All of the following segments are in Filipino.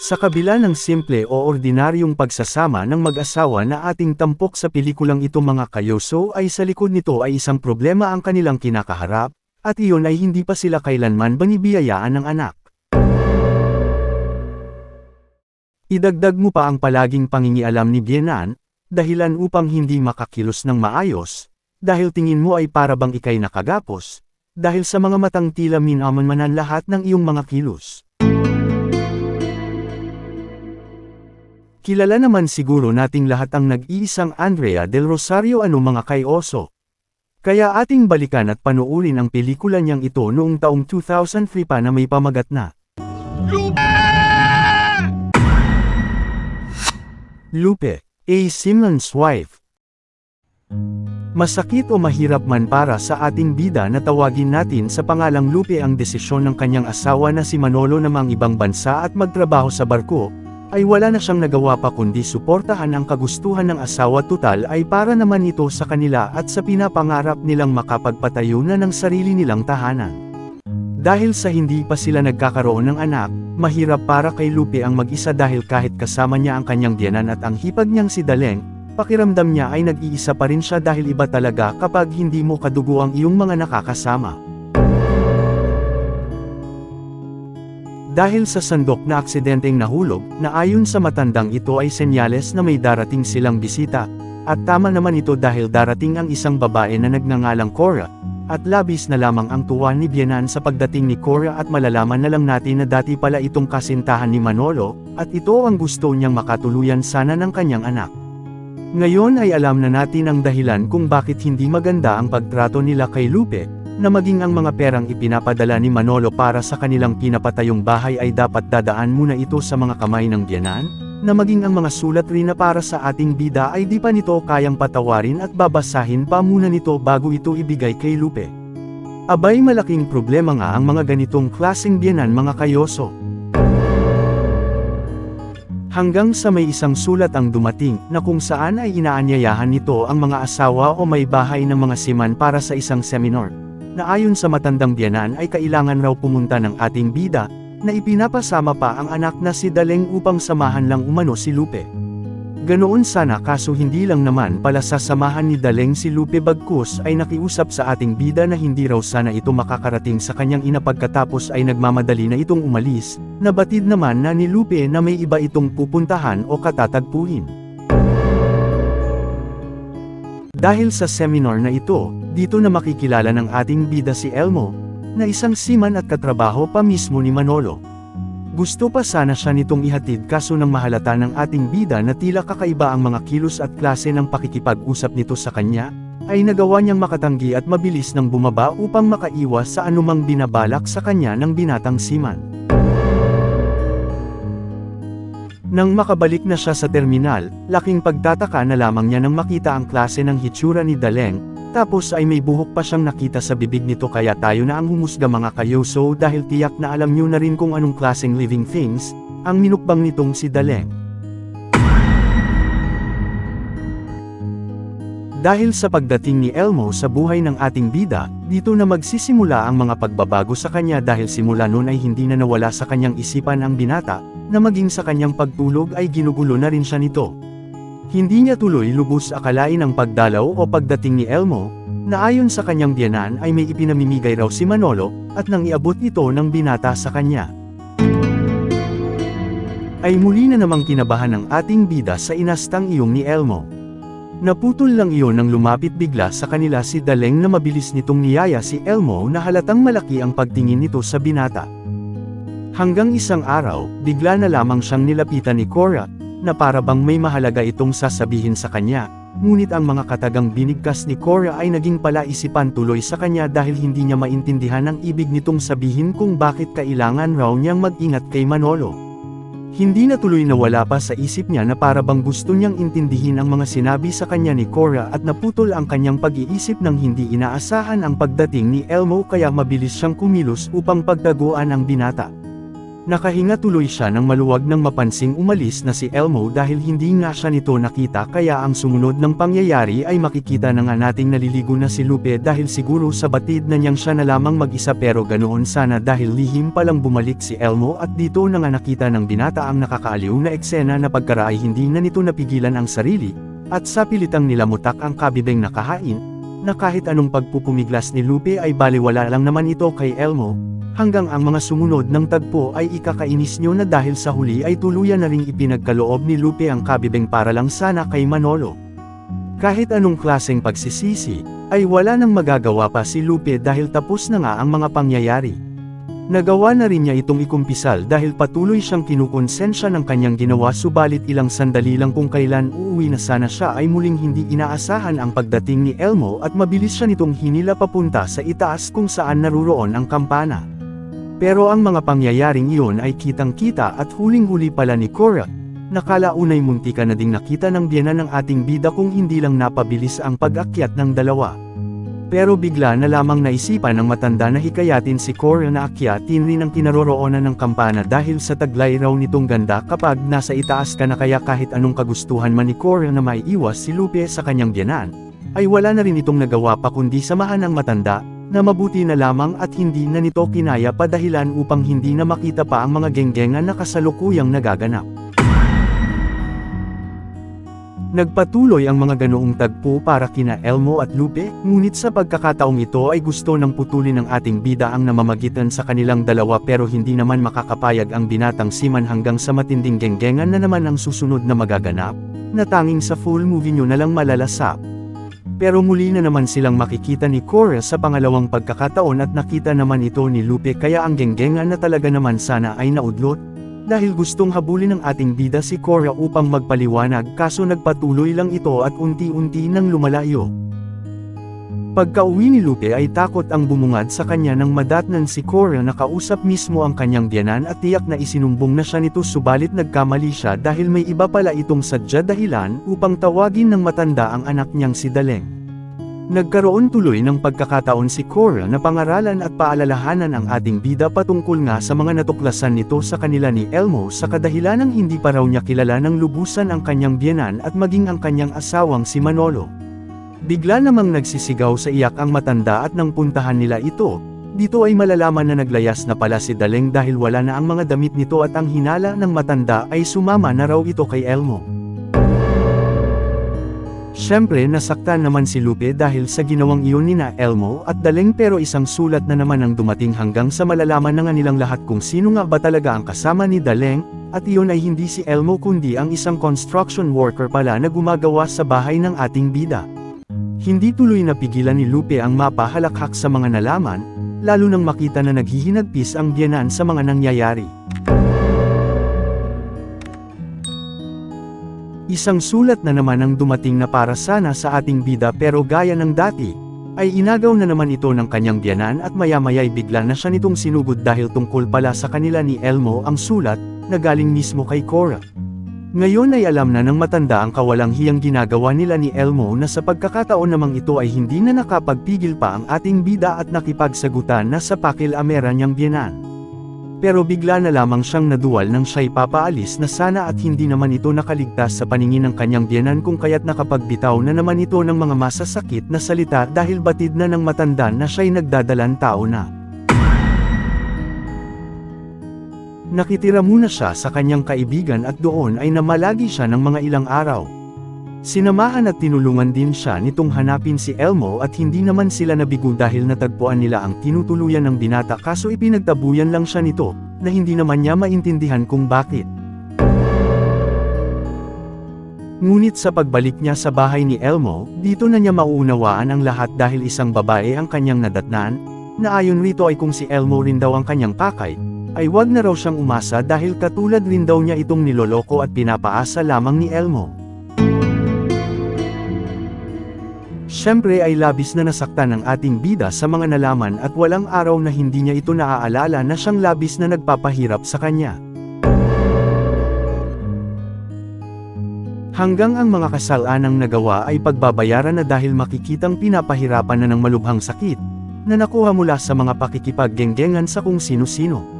Sa kabila ng simple o ordinaryong pagsasama ng mag-asawa na ating tampok sa pelikulang ito mga kayoso ay sa likod nito ay isang problema ang kanilang kinakaharap, at iyon ay hindi pa sila kailanman banibiyayaan ng anak. Idagdag mo pa ang palaging pangingialam ni Bienan, dahilan upang hindi makakilos ng maayos, dahil tingin mo ay para bang ikay nakagapos, dahil sa mga matang tila minaman lahat ng iyong mga kilos. Kilala naman siguro nating lahat ang nag-iisang Andrea del Rosario ano mga kayoso. Kaya ating balikan at panuulin ang pelikula niyang ito noong taong 2003 pa na may pamagat na. Lupe, A. Simlan's Wife Masakit o mahirap man para sa ating bida na tawagin natin sa pangalang Lupe ang desisyon ng kanyang asawa na si Manolo na mang ibang bansa at magtrabaho sa barko, ay wala na siyang nagawa pa kundi suportahan ang kagustuhan ng asawa total ay para naman ito sa kanila at sa pinapangarap nilang makapagpatayo na ng sarili nilang tahanan. Dahil sa hindi pa sila nagkakaroon ng anak, mahirap para kay Lupe ang mag-isa dahil kahit kasama niya ang kanyang diyanan at ang hipag niyang si Daleng, pakiramdam niya ay nag-iisa pa rin siya dahil iba talaga kapag hindi mo kadugo ang iyong mga nakakasama. Dahil sa sandok na aksidenteng nahulog, na ayon sa matandang ito ay senyales na may darating silang bisita, at tama naman ito dahil darating ang isang babae na nagngangalang Cora, at labis na lamang ang tuwa ni Bienan sa pagdating ni Cora at malalaman na lang natin na dati pala itong kasintahan ni Manolo, at ito ang gusto niyang makatuluyan sana ng kanyang anak. Ngayon ay alam na natin ang dahilan kung bakit hindi maganda ang pagtrato nila kay Lupe, na maging ang mga perang ipinapadala ni Manolo para sa kanilang pinapatayong bahay ay dapat dadaan muna ito sa mga kamay ng biyanan, na maging ang mga sulat rin na para sa ating bida ay di pa nito kayang patawarin at babasahin pa muna nito bago ito ibigay kay Lupe. Abay malaking problema nga ang mga ganitong klaseng biyanan mga kayoso. Hanggang sa may isang sulat ang dumating, na kung saan ay inaanyayahan nito ang mga asawa o may bahay ng mga siman para sa isang seminar na ayon sa matandang biyanan ay kailangan raw pumunta ng ating bida, na ipinapasama pa ang anak na si Daleng upang samahan lang umano si Lupe. Ganoon sana kaso hindi lang naman pala sasamahan ni Daleng si Lupe Bagkus ay nakiusap sa ating bida na hindi raw sana ito makakarating sa kanyang ina pagkatapos ay nagmamadali na itong umalis, nabatid naman na ni Lupe na may iba itong pupuntahan o katatagpuin. Dahil sa seminar na ito, dito na makikilala ng ating bida si Elmo, na isang siman at katrabaho pa mismo ni Manolo. Gusto pa sana siya nitong ihatid kaso nang mahalata ng ating bida na tila kakaiba ang mga kilos at klase ng pakikipag-usap nito sa kanya, ay nagawa niyang makatanggi at mabilis nang bumaba upang makaiwas sa anumang binabalak sa kanya ng binatang siman. Nang makabalik na siya sa terminal, laking pagtataka na lamang niya nang makita ang klase ng hitsura ni Daleng, tapos ay may buhok pa siyang nakita sa bibig nito kaya tayo na ang humusga mga kayoso dahil tiyak na alam niyo na rin kung anong klaseng living things, ang minukbang nitong si Daleng. Dahil sa pagdating ni Elmo sa buhay ng ating bida, dito na magsisimula ang mga pagbabago sa kanya dahil simula noon ay hindi na nawala sa kanyang isipan ang binata, na maging sa kanyang pagtulog ay ginugulo na rin siya nito. Hindi niya tuloy lubos akalain ang pagdalaw o pagdating ni Elmo, na ayon sa kanyang biyanan ay may ipinamimigay raw si Manolo, at nang iabot ito ng binata sa kanya. Ay muli na namang kinabahan ng ating bida sa inastang iyong ni Elmo. Naputol lang iyon nang lumapit bigla sa kanila si Daleng na mabilis nitong niyaya si Elmo na halatang malaki ang pagtingin nito sa binata. Hanggang isang araw, bigla na lamang siyang nilapitan ni Cora, na para bang may mahalaga itong sasabihin sa kanya, ngunit ang mga katagang binigkas ni Cora ay naging palaisipan tuloy sa kanya dahil hindi niya maintindihan ang ibig nitong sabihin kung bakit kailangan raw niyang mag-ingat kay Manolo. Hindi na tuloy nawala pa sa isip niya na para bang gusto niyang intindihin ang mga sinabi sa kanya ni Cora at naputol ang kanyang pag-iisip nang hindi inaasahan ang pagdating ni Elmo kaya mabilis siyang kumilos upang pagdaguan ang binata. Nakahinga tuloy siya ng maluwag nang mapansing umalis na si Elmo dahil hindi nga siya nito nakita kaya ang sumunod ng pangyayari ay makikita na nga nating naliligo na si Lupe dahil siguro sa batid na niyang siya na lamang mag-isa pero ganoon sana dahil lihim palang bumalik si Elmo at dito na nga nakita ng binata ang nakakaaliw na eksena na pagkaraay hindi na nito napigilan ang sarili, at sa pilitang nilamutak ang kabibeng nakahain, na kahit anong pagpupumiglas ni Lupe ay baliwala lang naman ito kay Elmo, hanggang ang mga sumunod ng tagpo ay ikakainis nyo na dahil sa huli ay tuluyan na ring ipinagkaloob ni Lupe ang kabibeng para lang sana kay Manolo. Kahit anong klaseng pagsisisi, ay wala nang magagawa pa si Lupe dahil tapos na nga ang mga pangyayari. Nagawa na rin niya itong ikumpisal dahil patuloy siyang kinukonsensya ng kanyang ginawa subalit ilang sandali lang kung kailan uuwi na sana siya ay muling hindi inaasahan ang pagdating ni Elmo at mabilis siya nitong hinila papunta sa itaas kung saan naruroon ang kampana. Pero ang mga pangyayaring iyon ay kitang-kita at huling-huli pala ni Cora, nakalaunay muntika na ding nakita ng biyanan ng ating bida kung hindi lang napabilis ang pag-akyat ng dalawa. Pero bigla na lamang naisipan ng matanda na hikayatin si Cora na akyatin rin ang kinaroroonan ng kampana dahil sa taglay raw nitong ganda kapag nasa itaas ka na kaya kahit anong kagustuhan man ni Cora na maiiwas si Lupe sa kanyang biyanan, ay wala na rin itong nagawa pa kundi samahan ang matanda, na mabuti na lamang at hindi na nito kinaya pa dahilan upang hindi na makita pa ang mga genggengan na kasalukuyang nagaganap. Nagpatuloy ang mga ganoong tagpo para kina Elmo at Lupe, ngunit sa pagkakataong ito ay gusto ng putulin ng ating bida ang namamagitan sa kanilang dalawa pero hindi naman makakapayag ang binatang siman hanggang sa matinding genggengan na naman ang susunod na magaganap, na tanging sa full movie nyo na lang malalasap. Pero muli na naman silang makikita ni Cora sa pangalawang pagkakataon at nakita naman ito ni Lupe kaya ang genggengan na talaga naman sana ay naudlot, dahil gustong habulin ng ating bida si Cora upang magpaliwanag kaso nagpatuloy lang ito at unti-unti nang lumalayo. Pagka-uwi ni Lupe ay takot ang bumungad sa kanya nang madatnan si Cora na kausap mismo ang kanyang biyanan at tiyak na isinumbong na siya nito subalit nagkamali siya dahil may iba pala itong sadya dahilan upang tawagin ng matanda ang anak niyang si Daleng. Nagkaroon tuloy ng pagkakataon si Cora na pangaralan at paalalahanan ang ating bida patungkol nga sa mga natuklasan nito sa kanila ni Elmo sa kadahilanang hindi pa raw niya kilala ng lubusan ang kanyang biyanan at maging ang kanyang asawang si Manolo. Bigla namang nagsisigaw sa iyak ang matanda at nang puntahan nila ito, dito ay malalaman na naglayas na pala si Daleng dahil wala na ang mga damit nito at ang hinala ng matanda ay sumama na raw ito kay Elmo. Siyempre nasaktan naman si Lupe dahil sa ginawang iyon ni na Elmo at Daleng pero isang sulat na naman ang dumating hanggang sa malalaman na nga nilang lahat kung sino nga ba talaga ang kasama ni Daleng, at iyon ay hindi si Elmo kundi ang isang construction worker pala na gumagawa sa bahay ng ating bida. Hindi tuloy napigilan ni Lupe ang mapahalakhak sa mga nalaman, lalo nang makita na naghihinagpis ang biyanan sa mga nangyayari. Isang sulat na naman ang dumating na para sana sa ating bida pero gaya ng dati, ay inagaw na naman ito ng kanyang biyanan at maya-maya'y bigla na siya nitong sinugod dahil tungkol pala sa kanila ni Elmo ang sulat, na galing mismo kay Cora. Ngayon ay alam na ng matanda ang kawalang hiyang ginagawa nila ni Elmo na sa pagkakataon namang ito ay hindi na nakapagpigil pa ang ating bida at nakipagsagutan na sa pakil-amera niyang biyanan. Pero bigla na lamang siyang naduwal nang siya'y papaalis na sana at hindi naman ito nakaligtas sa paningin ng kanyang biyanan kung kaya't nakapagbitaw na naman ito ng mga masasakit na salita dahil batid na ng matanda na siya'y nagdadalan tao na. Nakitira muna siya sa kanyang kaibigan at doon ay namalagi siya ng mga ilang araw. Sinamahan at tinulungan din siya nitong hanapin si Elmo at hindi naman sila nabigo dahil natagpuan nila ang tinutuluyan ng binata kaso ipinagtabuyan lang siya nito, na hindi naman niya maintindihan kung bakit. Ngunit sa pagbalik niya sa bahay ni Elmo, dito na niya mauunawaan ang lahat dahil isang babae ang kanyang nadatnan, na ayon rito ay kung si Elmo rin daw ang kanyang pakay, ay wag na raw siyang umasa dahil katulad rin daw niya itong niloloko at pinapaasa lamang ni Elmo. Siyempre ay labis na nasaktan ang ating bida sa mga nalaman at walang araw na hindi niya ito naaalala na siyang labis na nagpapahirap sa kanya. Hanggang ang mga kasalanang nagawa ay pagbabayaran na dahil makikitang pinapahirapan na ng malubhang sakit, na nakuha mula sa mga pakikipaggenggengan sa kung sino-sino.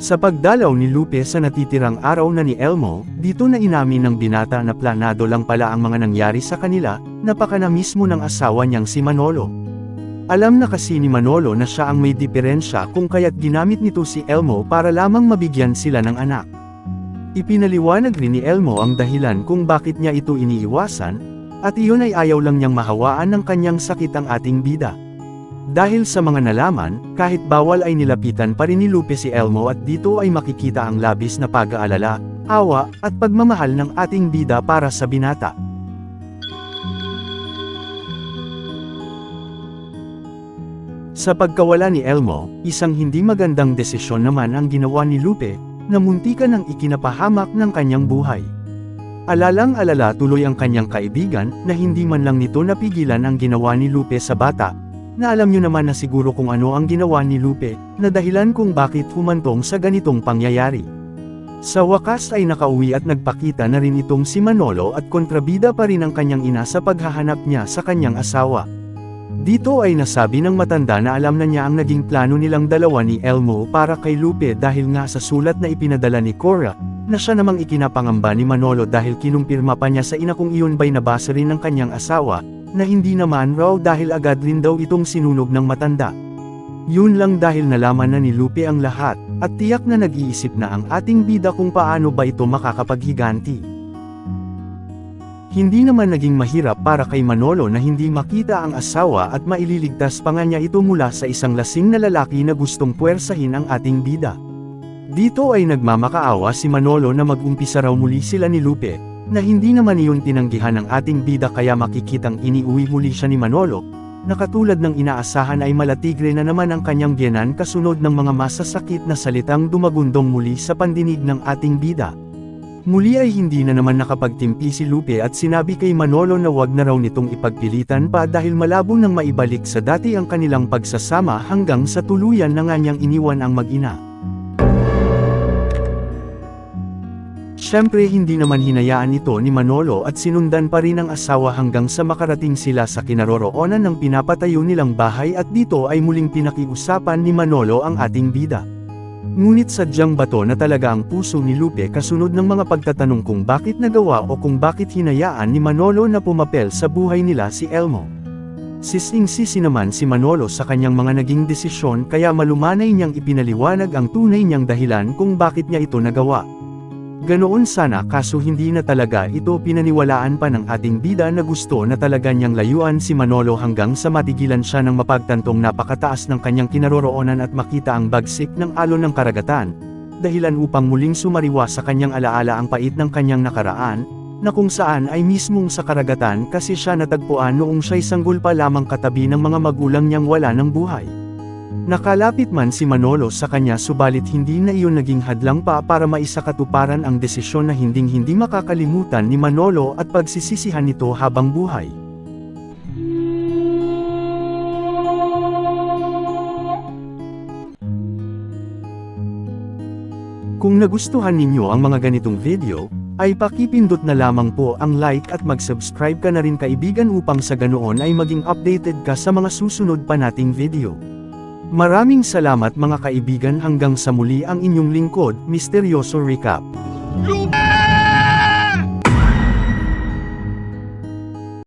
Sa pagdalaw ni Lupe sa natitirang araw na ni Elmo, dito na inamin ng binata na planado lang pala ang mga nangyari sa kanila, napaka na mismo ng asawa niyang si Manolo. Alam na kasi ni Manolo na siya ang may diferensya kung kaya't ginamit nito si Elmo para lamang mabigyan sila ng anak. Ipinaliwanag rin ni Elmo ang dahilan kung bakit niya ito iniiwasan, at iyon ay ayaw lang niyang mahawaan ng kanyang sakit ang ating bida. Dahil sa mga nalaman, kahit bawal ay nilapitan pa rin ni Lupe si Elmo at dito ay makikita ang labis na pag-aalala, awa, at pagmamahal ng ating bida para sa binata. Sa pagkawala ni Elmo, isang hindi magandang desisyon naman ang ginawa ni Lupe, na muntikan ang ikinapahamak ng kanyang buhay. Alalang-alala tuloy ang kanyang kaibigan na hindi man lang nito napigilan ang ginawa ni Lupe sa bata, na alam nyo naman na siguro kung ano ang ginawa ni Lupe, na dahilan kung bakit humantong sa ganitong pangyayari. Sa wakas ay nakauwi at nagpakita na rin itong si Manolo at kontrabida pa rin ang kanyang ina sa paghahanap niya sa kanyang asawa. Dito ay nasabi ng matanda na alam na niya ang naging plano nilang dalawa ni Elmo para kay Lupe dahil nga sa sulat na ipinadala ni Cora, na siya namang ikinapangamba ni Manolo dahil kinumpirma pa niya sa ina kung iyon ba'y nabasa rin ng kanyang asawa, na hindi naman raw dahil agad rin daw itong sinunog ng matanda. Yun lang dahil nalaman na ni Lupe ang lahat, at tiyak na nag-iisip na ang ating bida kung paano ba ito makakapaghiganti. Hindi naman naging mahirap para kay Manolo na hindi makita ang asawa at maililigtas pa nga niya ito mula sa isang lasing na lalaki na gustong puwersahin ang ating bida. Dito ay nagmamakaawa si Manolo na mag-umpisa raw muli sila ni Lupe, na hindi naman iyon tinanggihan ng ating bida kaya makikitang iniuwi muli siya ni Manolo, na katulad ng inaasahan ay malatigre na naman ang kanyang biyanan kasunod ng mga masasakit na salitang dumagundong muli sa pandinig ng ating bida. Muli ay hindi na naman nakapagtimpi si Lupe at sinabi kay Manolo na wag na raw nitong ipagpilitan pa dahil malabo nang maibalik sa dati ang kanilang pagsasama hanggang sa tuluyan na nga niyang iniwan ang mag-ina. Siyempre hindi naman hinayaan ito ni Manolo at sinundan pa rin ang asawa hanggang sa makarating sila sa kinaroroonan ng pinapatayo nilang bahay at dito ay muling pinakiusapan ni Manolo ang ating bida. Ngunit sadyang bato na talaga ang puso ni Lupe kasunod ng mga pagtatanong kung bakit nagawa o kung bakit hinayaan ni Manolo na pumapel sa buhay nila si Elmo. Sising-sisi naman si Manolo sa kanyang mga naging desisyon kaya malumanay niyang ipinaliwanag ang tunay niyang dahilan kung bakit niya ito nagawa. Ganoon sana kaso hindi na talaga ito pinaniwalaan pa ng ating bida na gusto na talaga niyang layuan si Manolo hanggang sa matigilan siya ng mapagtantong napakataas ng kanyang kinaroroonan at makita ang bagsik ng alon ng karagatan, dahilan upang muling sumariwa sa kanyang alaala ang pait ng kanyang nakaraan, na kung saan ay mismong sa karagatan kasi siya natagpuan noong siya'y sanggol pa lamang katabi ng mga magulang niyang wala ng buhay. Nakalapit man si Manolo sa kanya subalit hindi na iyon naging hadlang pa para maisakatuparan ang desisyon na hinding-hindi makakalimutan ni Manolo at pagsisisihan nito habang buhay. Kung nagustuhan ninyo ang mga ganitong video, ay pakipindot na lamang po ang like at mag-subscribe ka na rin kaibigan upang sa ganoon ay maging updated ka sa mga susunod pa nating video. Maraming salamat mga kaibigan hanggang sa muli ang inyong lingkod, Misteryoso Recap. Lupa!